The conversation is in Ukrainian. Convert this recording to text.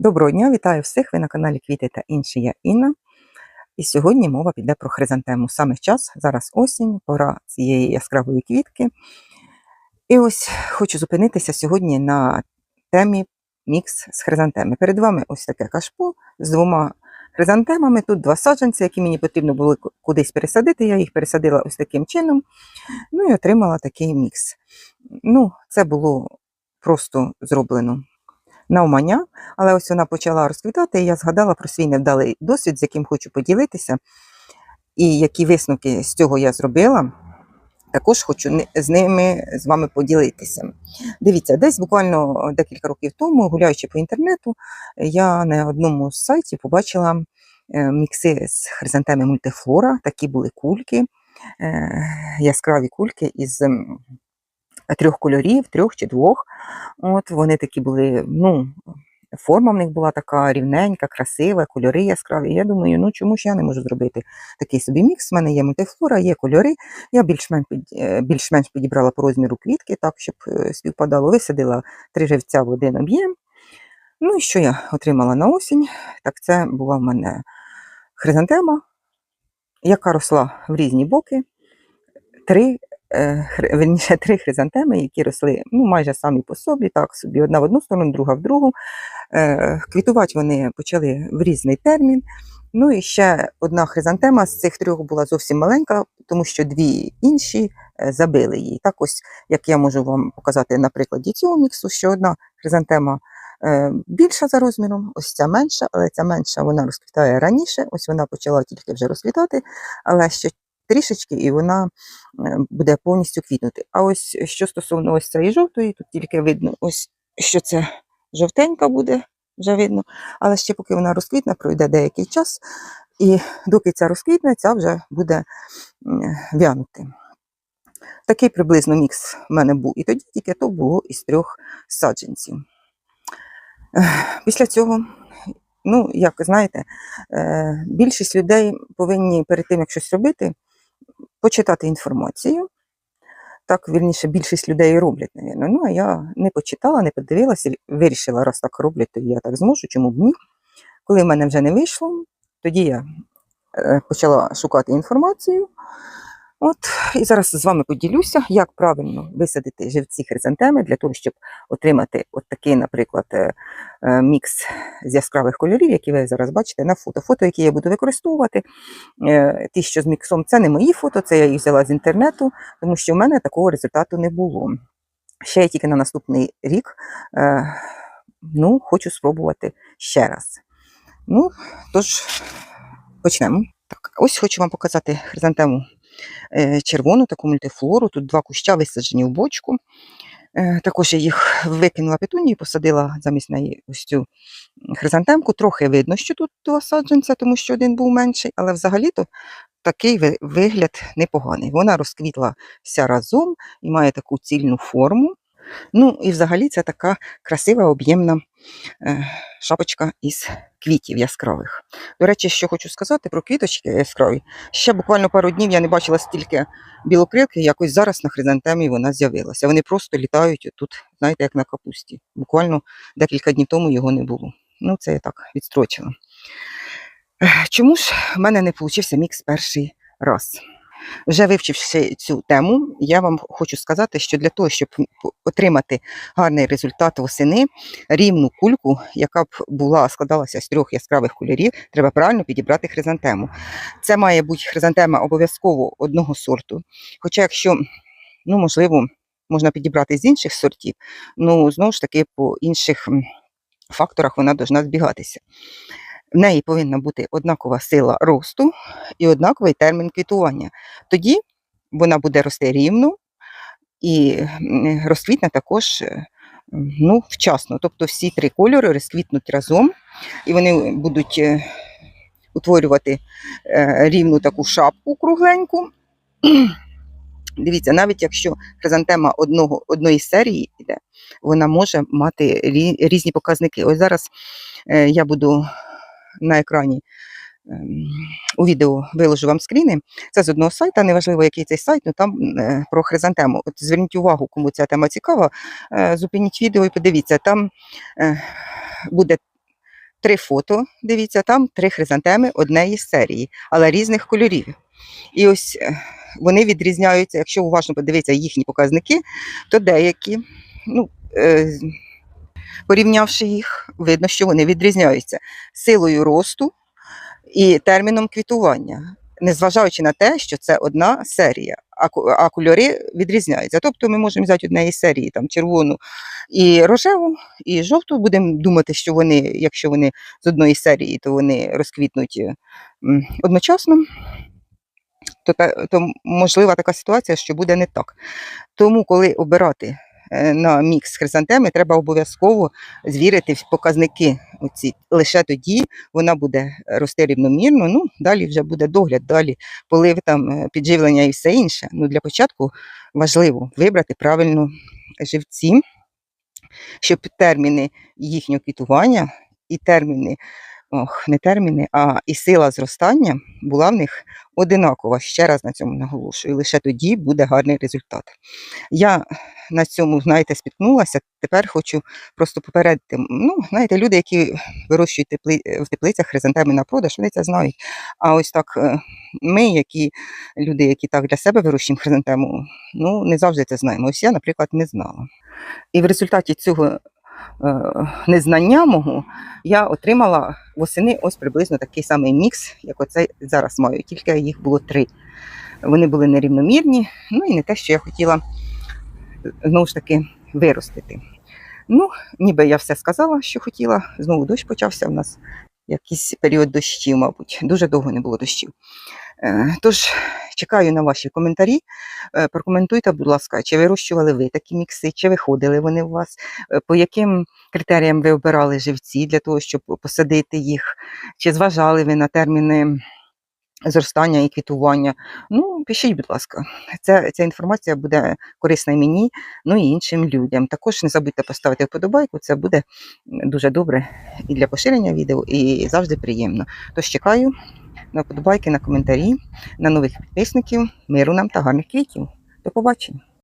Доброго дня, вітаю всіх! Ви на каналі Квіти та інші я Інна. І сьогодні мова піде про хризантему. Саме час, зараз осінь, пора цієї яскравої квітки. І ось хочу зупинитися сьогодні на темі мікс з хризантеми. Перед вами ось таке кашпо з двома хризантемами. Тут два саджанці, які мені потрібно було кудись пересадити. Я їх пересадила ось таким чином. Ну і отримала такий мікс. Ну, це було просто зроблено навмання, але ось вона почала розквітати, і я згадала про свій невдалий досвід, з яким хочу поділитися, і які висновки з цього я зробила. Також хочу з ними з вами поділитися. Дивіться, десь буквально декілька років тому, гуляючи по інтернету, я на одному з сайтів побачила е, мікси з хризантеми мультифлора. Такі були кульки, е, яскраві кульки із трьох кольорів, трьох чи двох. От вони такі були, ну, форма в них була така рівненька, красива, кольори яскраві. Я думаю, ну чому ж я не можу зробити такий собі мікс? У мене є мультифлора, є кольори. Я е, більш-менш підібрала по розміру квітки, так, щоб е, співпадало. Висадила три живця в один об'єм. Ну і що я отримала на осінь? Так це була в мене хризантема, яка росла в різні боки. Три, верніше, три хризантеми, які росли ну, майже самі по собі, так собі, одна в одну сторону, друга в другу. Е, Квітувати вони почали в різний термін. Ну і ще одна хризантема з цих трьох була зовсім маленька, тому що дві інші е, забили її. Так ось, як я можу вам показати на прикладі цього міксу, що одна хризантема е, більша за розміром, ось ця менша, але ця менша вона розквітає раніше, ось вона почала тільки вже розквітати, але ще трішечки і вона е, буде повністю квітнути. А ось що стосовно ось цієї жовтої, тут тільки видно, ось що це жовтенька буде, вже видно. Але ще поки вона розквітне, пройде деякий час, і доки ця розквітне, ця вже буде вянути. Такий приблизно мікс в мене був і тоді, тільки то було із трьох саджанців. Після цього, ну, як знаєте, е, більшість людей повинні перед тим, як щось робити, почитати інформацію. Так, вірніше, більшість людей роблять, навірно. Ну, а я не почитала, не подивилася, вирішила, раз так роблять, то я так зможу, чому б ні. Коли в мене вже не вийшло, тоді я е, почала шукати інформацію. От, і зараз з вами поділюся, як правильно висадити живці хризантеми для того, щоб отримати от такий, наприклад, е, е, мікс з яскравих кольорів, які ви зараз бачите на фото. Фото, які я буду використовувати, е, ті, що з міксом, це не мої фото, це я їх взяла з інтернету, тому що в мене такого результату не було. Ще я тільки на наступний рік ну, хочу спробувати ще раз. Ну, тож, почнемо. Так, ось хочу вам показати хризантему червону, таку мультифлору. Тут два куща висаджені в бочку. Е, Також я їх викинула петунію, посадила замість неї ось цю хризантемку. Трохи видно, що тут два саджанця, тому що один був менший, але взагалі-то такий вигляд непоганий. Вона розквітла вся разом і має таку цільну форму. Ну і взагалі це така красива об'ємна е, шапочка із квітів яскравих. До речі, що хочу сказати про квіточки яскраві. Ще буквально пару днів я не бачила стільки білокрилки, якось зараз на хризантемі вона з'явилася. Вони просто літають тут, знаєте, як на капусті. Буквально декілька днів тому його не було. Ну, це я так відстрочила. Чому ж в мене не вийшов мікс перший раз? Вже вивчивши цю тему, я вам хочу сказати, що для того, щоб отримати гарний результат восени, рівну кульку, яка б була складалася з трьох яскравих кольорів, треба правильно підібрати хризантему. Це має бути хризантема обов'язково одного сорту. Хоча, якщо, ну, можливо, можна підібрати з інших сортів, ну знову ж таки по інших факторах вона повинна збігатися. В неї повинна бути однакова сила росту і однаковий термін квітування. Тоді вона буде рости рівно і розквітне також е, ну, вчасно. Тобто всі три кольори розквітнуть разом, і вони будуть е, утворювати е, рівну таку шапку кругленьку. Дивіться, навіть якщо хризантема одного, одної серії йде, вона може мати різні показники. Ось зараз я буду на екрані ем, у відео виложу вам скріни. Це з одного сайта, неважливо, який цей сайт, ну там е, про хризантему. От зверніть увагу, кому ця тема цікава. е, Зупиніть відео і подивіться, там е, буде три фото. Дивіться, там три хризантеми однієї серії, але різних кольорів. І ось вони відрізняються, якщо уважно подивитися їхні показники, то деякі, ну, порівнявши їх, видно, що вони відрізняються силою росту і терміном квітування, незважаючи на те, що це одна серія, а, кольори відрізняються. Тобто ми можемо взяти однієї серії там, червону і рожеву, і жовту. Будемо думати, що вони, якщо вони з одної серії, то вони розквітнуть е, одночасно. То, то можлива така ситуація, що буде не так. Тому, коли обирати на мікс хризантеми, треба обов'язково звірити показники. Оці. Лише тоді вона буде рости рівномірно. Ну, далі вже буде догляд, далі полив там е, підживлення і все інше. Ну, для початку важливо вибрати правильно живці, щоб терміни їхнього квітування і терміни, ох, не терміни, а і сила зростання була в них одинакова. Ще раз на цьому наголошую. Лише тоді буде гарний результат. Я на цьому, знаєте, спіткнулася. Тепер хочу просто попередити. Ну, знаєте, люди, які вирощують тепли, в теплицях хризантеми на продаж, вони це знають. А ось так е, ми, які люди, які так для себе вирощуємо хризантему, ну не завжди це знаємо. Ось я, наприклад, не знала. І в результаті цього е, незнання мого я отримала восени ось приблизно такий самий мікс, як оцей зараз маю, тільки їх було три. Вони були нерівномірні, ну і не те, що я хотіла знову ж таки виростити. Ну, ніби я все сказала, що хотіла. Знову дощ почався в нас. Якийсь період дощів, мабуть. Дуже довго не було дощів. Е, Тож чекаю на ваші коментарі. Е, Прокоментуйте, будь ласка, чи вирощували ви такі мікси, чи виходили вони у вас, Е, по яким критеріям ви обирали живці для того, щоб посадити їх, чи зважали ви на терміни зростання і квітування. Ну, пишіть, будь ласка. Ця, ця інформація буде корисна мені, ну і іншим людям. Також не забудьте поставити вподобайку, це буде дуже добре і для поширення відео, і завжди приємно. Тож чекаю на вподобайки, на коментарі, на нових підписників, миру нам та гарних квітів. До побачення!